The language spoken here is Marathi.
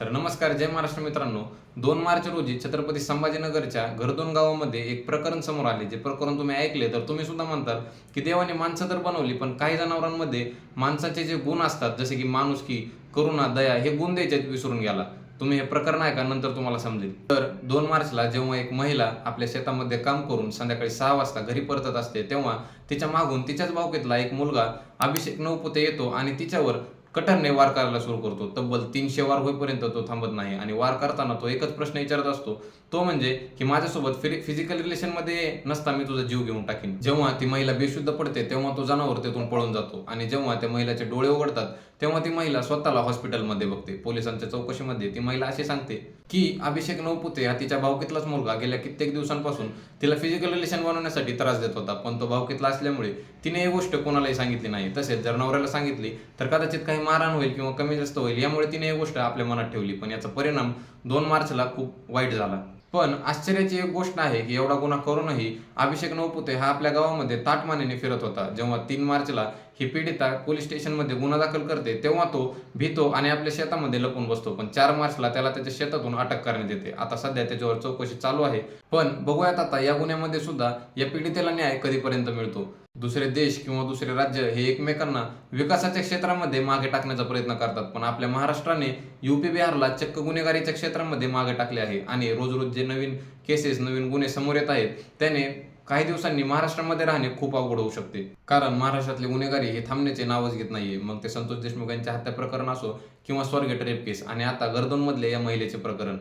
तर नमस्कार जय महाराष्ट्र मित्रांनो. दोन मार्च रोजी छत्रपती संभाजीनगरच्या घरदोन गावामध्ये एक प्रकरण समोर आले. जे प्रकरण तुम्ही ऐकले तर तुम्ही सुद्धा म्हणताल की देवाने माणसं तर बनवली पण काही जनावरांमध्ये माणसाचे जे गुण असतात जसे की माणुसकी करुणा दया हे गुण द्यायचे विसरून गेला. तुम्ही हे प्रकरण ऐका नंतर तुम्हाला समजेल. तर दोन मार्चला जेव्हा एक महिला आपल्या शेतामध्ये काम करून संध्याकाळी सहा वाजता घरी परतत असते तेव्हा तिच्या मागून तिच्याच भावकीतला एक मुलगा अभिषेक नवपुते येतो आणि तिच्यावर कठरने वार करायला सुरू करतो. तब्बल तीनशे वार होईपर्यंत तो थांबत नाही आणि वार करताना तो एकच प्रश्न विचारत असतो. तो म्हणजे की माझ्यासोबत फिजिकल रिलेशनमध्ये नसता मी तुझा जीव घेऊन टाकीन. जेव्हा ती महिला बेशुद्ध पडते तेव्हा तो जनावर तेथून पळून जातो आणि जेव्हा त्या महिलाचे डोळे उघडतात तेव्हा ती महिला स्वतःला हॉस्पिटलमध्ये बघते. पोलिसांच्या चौकशीमध्ये ती महिला असे सांगते की अभिषेक नवपुते हा तिच्या भावकीतलाच मुलगा. गेल्या कित्येक दिवसांपासून तिला फिजिकल रिलेशन बनवण्यासाठी त्रास देत होता. पण तो भावकीतला असल्यामुळे तिने ही गोष्ट कोणालाही सांगितली नाही. तसेच जर नवऱ्याला सांगितली तर कदाचित काही मारहाण होईल किंवा कमी जास्त होईल यामुळे तिने एक गोष्ट आपल्या मनात ठेवली पण याचा परिणाम दोन मार्चला खूप वाईट झाला. पण आश्चर्याची एक गोष्ट आहे की एवढा गुन्हा करूनही अभिषेक नवपुते हा आपल्या गावामध्ये ताटमानेने फिरत होता. जेव्हा तीन मार्चला ही पीडिता पोलीस स्टेशनमध्ये गुन्हा दाखल करते तेव्हा तो भीतो आणि आपल्या शेतामध्ये लपून बसतो. पण चार मार्चला त्याला त्याच्या शेतातून अटक करण्यात येते. आता सध्या त्याच्यावर चौकशी चालू आहे. पण बघूयात आता या गुन्ह्यामध्ये सुद्धा या पीडितेला न्याय कधीपर्यंत मिळतो? दुसरे देश किंवा दुसरे राज्य हे एकमेकांना विकासाच्या क्षेत्रामध्ये मागे टाकण्याचा प्रयत्न करतात. पण आपल्या महाराष्ट्राने युपी बिहारला चक्क गुन्हेगारीच्या क्षेत्रामध्ये मागे टाकले आहे आणि रोज रोज जे नवीन केसेस नवीन गुन्हे समोर येत आहेत त्याने काही दिवसांनी महाराष्ट्रामध्ये राहणे खूप अवघड होऊ शकते. कारण महाराष्ट्रातले गुन्हेगारी हे थांबण्याचे नावच घेत नाहीये. मग ते संतोष देशमुख यांच्या हत्या प्रकरण असो किंवा स्वर्गेट रेप केस आणि आता गर्दनमधले या महिलेचे प्रकरण.